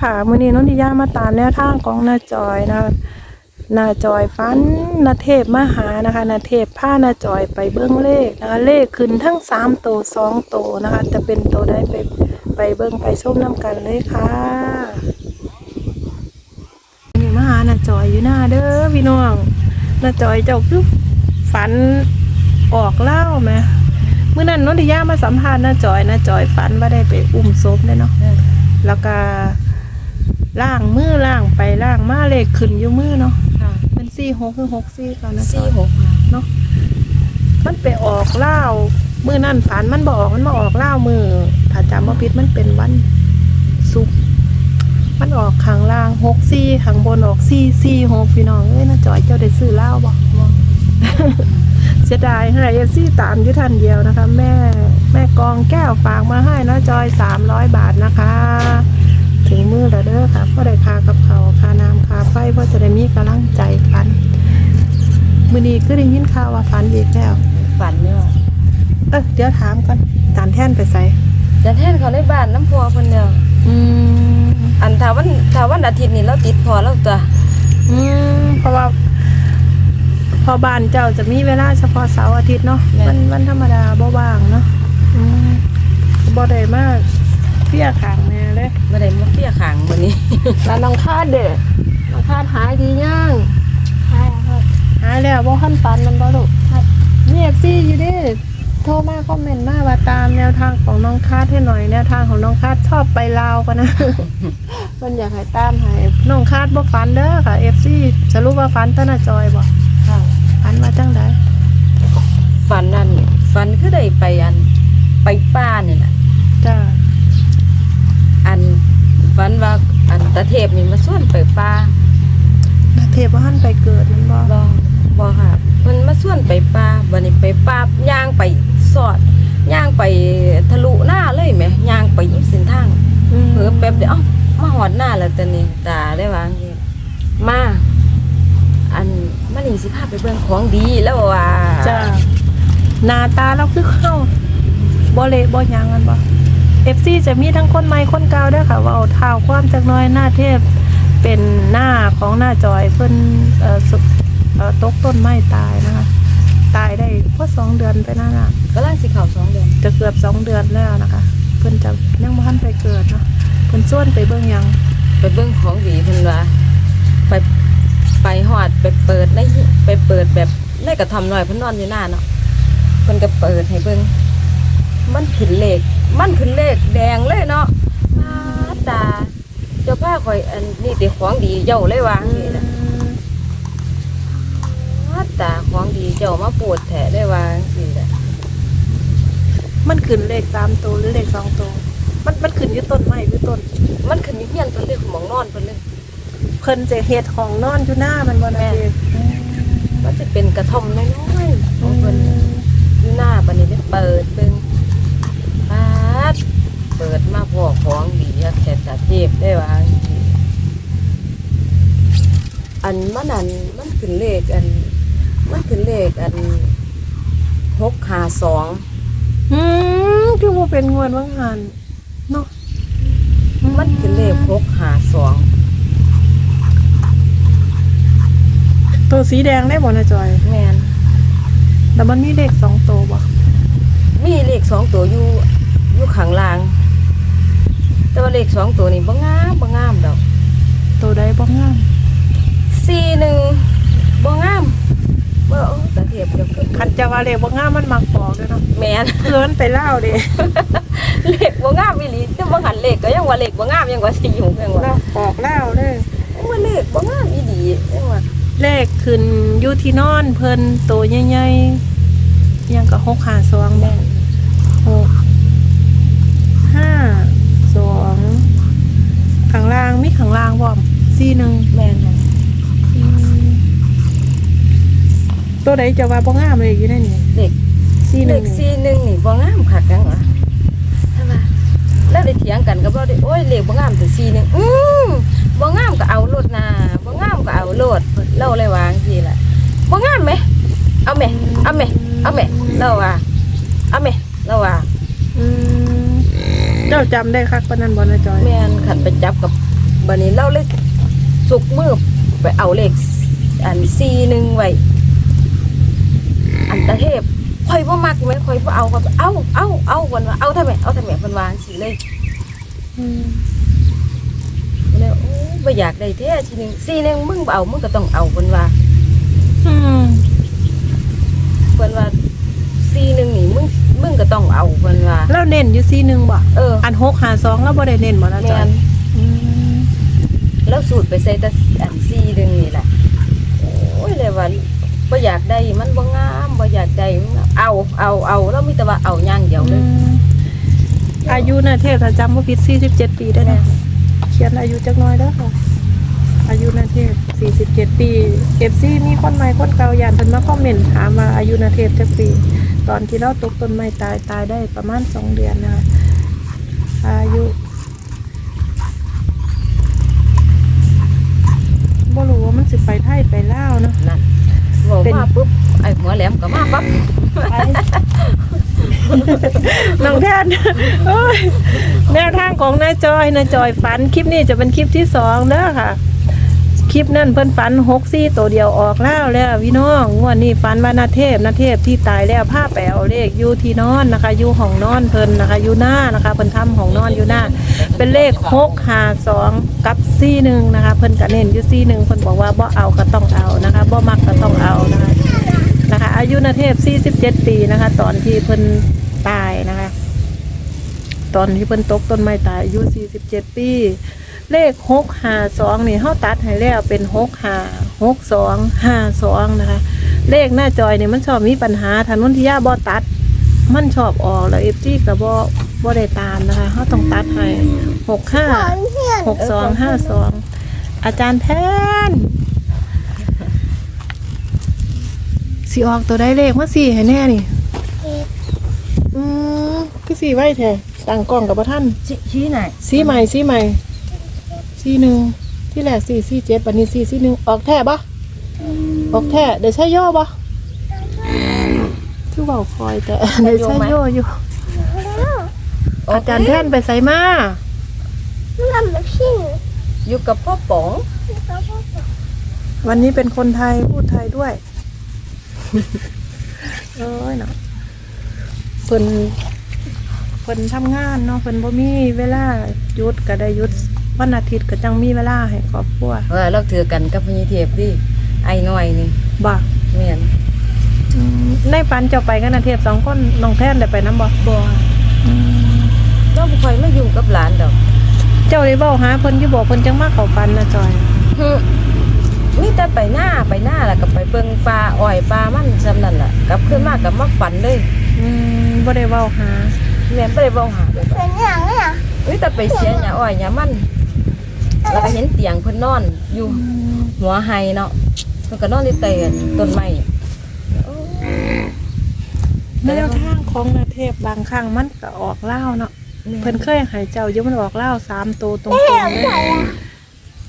ค่ะมื้อนี้นนทิยามาตามแนวทางของนาจอยนะนาจอยฟันนาเทพมหานะคะนาเทพพานาจอยไปเบิ้งเลขนะคะเลขขึ้นทั้งสามโตสองโตนะคะ จะเป็นโตัวใดไปไปเบิ้งไปชมน้ำกันเลยค่ะนี่มหานาจอยอยู่หน้าเด้อพี่น้องนาจอยเจ้าคือฝันออกเล่าไหมเมื่อนั้นนนทิยามาสัมภาษณ์นาจอยนาจอยฝันว่าได้ไปอุ้มศพเลยเนาะแล้วก็ ล่างมือล่างไปล่างมาเลขขึ้นอยู่มือเนาะค่ะเป็นสี่หกคือหกสี่ก่อนนะสี่จ๊ะหกเนาะมันไปออกเล่าวมือนั่นฝันมันบออกมันมาออกเล่าวมือถ้าจำว่าพิษมันเป็นวันศุกร์มันออกข้างล่างหกสี่ข้างบนออกสี่สี่หกพี่น้องเอ้ยน่าจอยเจ้าได้ซื้อเหล้าบอกเสียดายให้เอฟซีตามอยุทันเดียวนะคะ แม่แม่กองแก้วฝากมาให้นะจอยสามร้อยบาทนะคะถึงมื อแล้วเด้อค่ะพ่อได้ค่ากับเขาวค่าน้ำค่าไฟพ่อจะได้มีกำลังใจฟันมือนี้ก็ได้ยินข่าวว่าฟันอีกแล้วฝันเนี่ยว่ะเออเดี๋ยวถามก่อนจานแท่นไปใส่จะแทนเขาในบ้านน้ำพัวคนเดียวอืมอันถ้าวันถ้าวันอาทิตย์นี่เราติดพอแล้วตัวอืมเพราะว่าพอบ้านเจ้าจะมีเวลาเฉพาะเสาร์อาทิตย์เนาะวันวันธรรมดาบ่ว่างเนาะอืมบ่ได้มาก เพี้ยขางแน่เลยไม่ได้มาเฟี้ยขางวันนี้แล้วน้องคาดเด้อน้องคาดหายดีย่างใช่ครับหายแล้วบ่คันปันมันบ่ลูกมีเอฟซีอยู่เดิโทรมาคอมเมนต์มาว่าตามแนวทางของน้องคาดให้หน่อยแนวทางของน้องคาดชอบไปลาวกันนะเพิ่นอยากให้ตามให้น้องคาดบ่ฟันเด้อค่ะเอฟซีสรุปว่าฟันตะนาจอยบ่ค่ะฟันมาจังไดฝันนั่นฝันคือได้ไปอันไปป้าเนี่ยนะจ้า อันฝันว่าอันตะเทพนี่มาส่วนไปป้านาเทพว่าหันไปเกิดมันบ่บอบอค่ะมันมาส่วนไปป้าวันนี้ไปป้าย่างไปสอดย่างไปทะลุหน้าเลยไหมย่างไปยิบเส้นทางมเผลอแป๊บเดียวเอ้ามาหอดหน้าแล้วตอนนี้ตาได้วางเงี้ยมาอันมันนี่สิพาไปเบิ่งของดีแล้วว่าจ้าหน้าตาเราคือเข้าบ่เละบ่หยังกันบ่ เอฟซีจะมีทั้งคนใหม่คนเก่าเด้อค่ะว่าเอาเท้าความจักหน้อยหน้าเทพเป็นหน้าของหน้าจอยเพิ่นเอ่อสุเอ่อตกต้นไม้ตายนะคะ ตายได้พอสองเดือนไปนั่นน่ะกำลังสิเข่าสองเดือนจะเกือบสองเดือนแล้วนะคะ เพิ่นจะยังบ่ทันไปเกิดเนาะเพิ่นส่วนไปเบิ่งหยังไปเบิ่งของดีเพิ่นว่าไปไปหอดไปเปิดในไปเปิดแบบในกระทำหน่อยเพิ่นนอนอยู่หน้าเนาะเพิ่นก็เปิดให้เบิ่ง มันขึ้นเลข มันขึ้นเลขแดงเลยเนาะมาตา เจ้าพ่อข่อยอันนี้ติของดีเจ้าเลยวางนี่นะมาตาของดีเจ้ามาปวดแถได้วางสิแหละมันขึ้นเลขสามตัวหรือเลขสองตัว มันมันขึ้นอยู่ต้นไม้หรือต้น มันขึ้นอยิ่งยันเพิ่นเลยหมองนอนเพิ่นเลยเพิ่นจะเฮ็ดของนอนอยู่หน้ามันบ่นะแม่เด็กมันจะเป็นกระท่อมน้อยๆของเพิ่นอยู่หน้าบัดนี้ได้เปิดเบิ่งปาด เปิดมาพอของดีอะแค่ตาเทพได้วางสิอันมันอันมันขึ้นเลขอัน มันขึ้นเลขอันหกหาสองอืมคือบ่เป็นงวดว่างหันเนาะมันขึ้นเลขหกหาสองตัวสีแดงได้บ่นะจอยแมนแต่มันมีเลขสองตัวบ่มีเลขสองตัวอยู่อยู่ข้างล่าง แต่ว่าเลขสองตัวนี้บ่งามบ่งามดอกตัวใดบ่งามสี่หนึ่งบ่งามเบ่เอาตะเทียบเดียวกันคันจะว่าเลขบ่งามมันมักบอกเด้อเนาะแมนเพิ่นไปเล่าเด้เลขบ่งามอีหลีแต่บ่หันเลขก็ยังว่าเลขบ่งามยังว่าสิอยู่ยังว่าเนาะบอกเล่าเลยยังว่าเลขบ่งามอีหลียังว่าเลขขึ้นอยู่ที่นอนเพิ่นตัวใหญ่ๆยังก็6 5 2แม่นหกห้า บ่สี่หนึ่งแม่นค่ะตัวใดจะว่าบ่งามเลยอยู่ในนี่เลขสี่หเลนึ่งขสี่หนึ่งนี่บ่งามคักจังวะใช่ปะแล้วได้เถียงกันกับเราได้โอ้ยเลขบ่งามแต่สี่หนึ่งอืมบ่งามก็เอาโลดนาบ่งามก็เอาโลดเล่าเลยวาจังทีละบ่งามไหมเอาไหมเอาไหมเอาไหมเล่าว่าเอาไหมเล่าว่าอืมเจ้าจำได้คักปานนั้นบ่นะจอย แม่นขันไปจับกับบัดนี้เราเลย สุกมือไปเอาเลขอันซีหนึ่งไว้อันตะเทพข่อยบ่มักไหมข่อยบ่เอาข่อยบ่เอาเอาเอาเพิ่นว่าเอาทำไมเอาทำไมเพิ่นว่าจังซี่เลยอืมแล้วโอ้บ่อยากได้แท้ทีหนึงซีหนึงมึงบ่เอามึงก็ต้องเอาเพิ่นว่าอืมเพิ่นว่าซีหนึงนี่มึงมึงก็ต้องเอาเพิ่นว่าแล้วเน้นอยู่ซีหนึ่งบ่เอออันหกหาสองแล้วบ่ได้เน้นบ่นะจแม่อยนอืม แล้วสูตรไปใส่แต่อันซีหนึงนี่แหละโอ้ยเลยว่าบ่อยากได้มันบ่งามบ่อยากได้มันเอาเอาเอาแล้วมีแต่ว่าเอาอย่างเดียวเลยอายุนะเทพถ้าจำว่าผิด47 ปีได้นะเขียนอายุจักหน้อยเด้อค่ะอายุนาเทพ47 ปี FC มีคนใหม่คนเก่าย่านเพิ่นมาคอมเมนต์ถามว่าอายุนาเทพจักปี ตอนที่เราตกต้นไม้ตายตายได้ประมาณ 2 เดือนนะคะอายุ บ่รู้ว่ามันสิไปไทยไปลาวเนาะนั่นบอกเป็นมาปุ๊บไอ้หัวแหลมก็มาปั๊บน้องแทนโอ้ยแนวทางของนายจอยนายจอยฝันคลิปนี้จะเป็นคลิปที่สองเด้อค่ะ คลิปนั่นเพิ่นฝันหกซี่ตัวเดียวออกแล้วแล้วพี่น้องงวดนี้ฝันว่านาเทพนาเทพที่ตายแล้วผ้าแปลวเลขอยู่ที่นอนนะคะอยู่ห้องนอนเพิ่นนะคะอยู่หน้านะคะเพิ่นทำห้องนอนอยู่หน้า เป็นเลขหกหาสองกับซี่หนึ่งนะคะ เพิ่นก็เน้นอยู่ซี่หนึ่งเพิ่นบอกว่าบ่เอาก็ต้องเอานะคะบ่มักก็ต้องเอานะคะนะคะ อายุนาเทพ 47 ปีนะคะ ตอนที่เพิ่นตายนะคะ ตอนที่เพิ่นตกต้นไม้ตายอายุ 47 ปี เลข652นี่เฮาตัดให้แล้วเป็น65 62 52นะคะ เลขหน้าจอยเนี่ยมันชอบมีปัญหาถนนที่ย่าบ่ตัด มันชอบออกแล้ว FG ก็บ่บ่ได้ตามนะคะเฮาต้องตัดให้65 62 52อาจารย์แทนสีออกตัวได้เลขมาสี่ให้แน่นี่อืมคือสีไว้แท้ตั้งกล้องกับพระท่านชี้ชี้ไหนสีใหม่สีใหม่ สีหนึ่งที่แรกสี่สี่เจ็ดปันนี้สี่สี่หนึ่งออกแท้ปะออกแท้เดี๋ยวใช้ย่อปะคือเบาคอยแต่เดี๋ยวใช้ย่ออยู่ อาจารย์แท่นไปใส่มาอยู่กับพ่อป๋องวันนี้เป็นคนไทยพูดไทยด้วยเอ้ยเนาะเพิ่นเพิ่นทำงานเนาะเพิ่นบ่มีเวลาหยุดก็ได้หยุด วันอาทิตย์ก็จังมีเวลาให้ครอบครัวเออเราถือกันกับพญเทพดิไอ้น้อยนี่บ่แม่นอืมในฝันเจ้าไปกันอาเทียบสองคนน้องแท่นได้ไปน้ำบ่บ่อืมเราบ่ค่อยมาอยู่กับหลานดอก เจ้าได้เว้าหาเพิ่นอยู่บ่เพิ่นจังมาเข้าฝันนะจอยฮึมีแต่ไปหน้าไปหน้าแล้วก็ไปเบิ่งปลาอ้อยปลามันซำนั่นล่ะกลับขึ้นมากับมาฝันเลยอืมบ่ได้เว้าหาแม่นบ่ได้เว้าหาเลยมีแต่ไปเสียหญ้าอ้อยหญ้ามัน แล้วก็เห็นเตียงเพิ่นนอนอยู่หัวไห้เนาะเพิ่นก็นอนอยู่ใต้ต้นไม้แนวทางของนาเทพบางครั้งมันก็ออกเล่าวเนาะเพิ่นเคยใหายเจ้าอยู่มันออกเล่าวสามตัวตรงๆเลย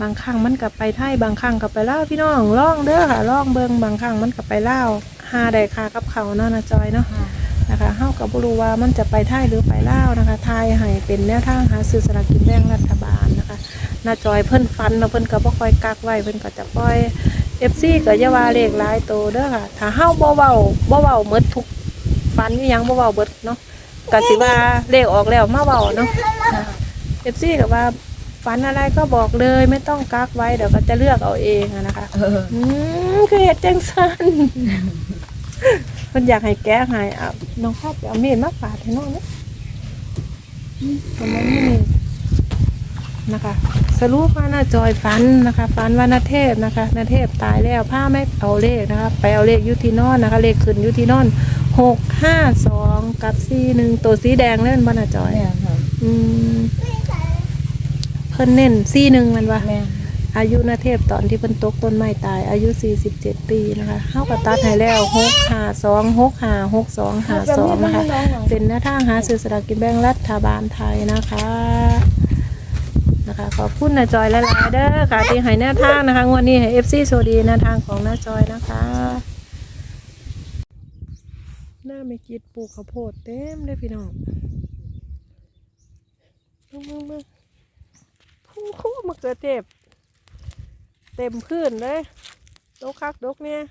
บางครั้งมันกับไปไทยบางครั้งกับไปเล่าวพี่น้องล่องเด้อค่ะล่องเบิงบางครั้งมันกับไปเล่าวหาได้ค่ากับเขาวเนาะนะจอยเนาะนะคะเฮากับบ่รู้ว่ามันจะไปไทยหรือไปลาวนะคะไทยให้เป็นแนวทางหาซื้อสลากกินแบ่งรัฐบาล นะคะนาจอยเพิ่นฟันเนาะเพิ่นก็บ่ค่อยกักไว้เพิ่นก็จะปล่อย FC ก็อย่าว่าเลขหลายโตเด้อค่ะ ถ้าเฮาบ่เว้าบ่เว้าหมดทุกฟันอยู่ยังบ่เว้าเบิดเนาะก็สิว่าเลขออกแล้วมาเว้าเนาะเอฟซีกับว่าฝันอะไรก็บอกเลยไม่ต้องกักไว้เดี๋ยวก็จะเลือกเอาเองอะนะคะอออืมคือเหตุจังสันมันอยากให้แก้ให้อะน้องครอบไปเอามีดมาปาดให้น้องเนี่ยอืมทำไมไม่มี นะคะ สรุปว่านาจอยฟันนะคะฟันว่านาเทพนะคะนาเทพตายแล้วผ้าไม่เอาเลขนะคะไปเอาเลขอยุทีนอนนะคะเลขขึ้นอยุทีนอนหกห้าสองกับสี่หนึ่งตัวสีแดงเล่นบ้านาจอยแม่นค่ะอืมเพิ่นเน้นซี่หนึ่งมันวะแม่นอายุนาเทพตอนที่เพิ่นตกต้นไม้ตาย อายุ 47 ปีนะคะเฮาก็ตัดให้แล้ว6 5 2 6 5 6 2 5 2นะคะ เป็นหน้าทางหาซื้อสลากกินแบ่งรัฐบาลไทยนะคะ นะคะ ขอบคุณนาจอยหลายๆเด้อค่ะที่ให้แนวทางนะคะงวดนี้ให้ FC โซดีแนวทางของนาจอยนะคะ หน้าไม่กิดปลูกข้าวโพดเต็มเลยพี่น้องมึงมึงมึงโพโอ้โหมะเขือเทศเต็มพื้นเลยดกคักดกเนี่ย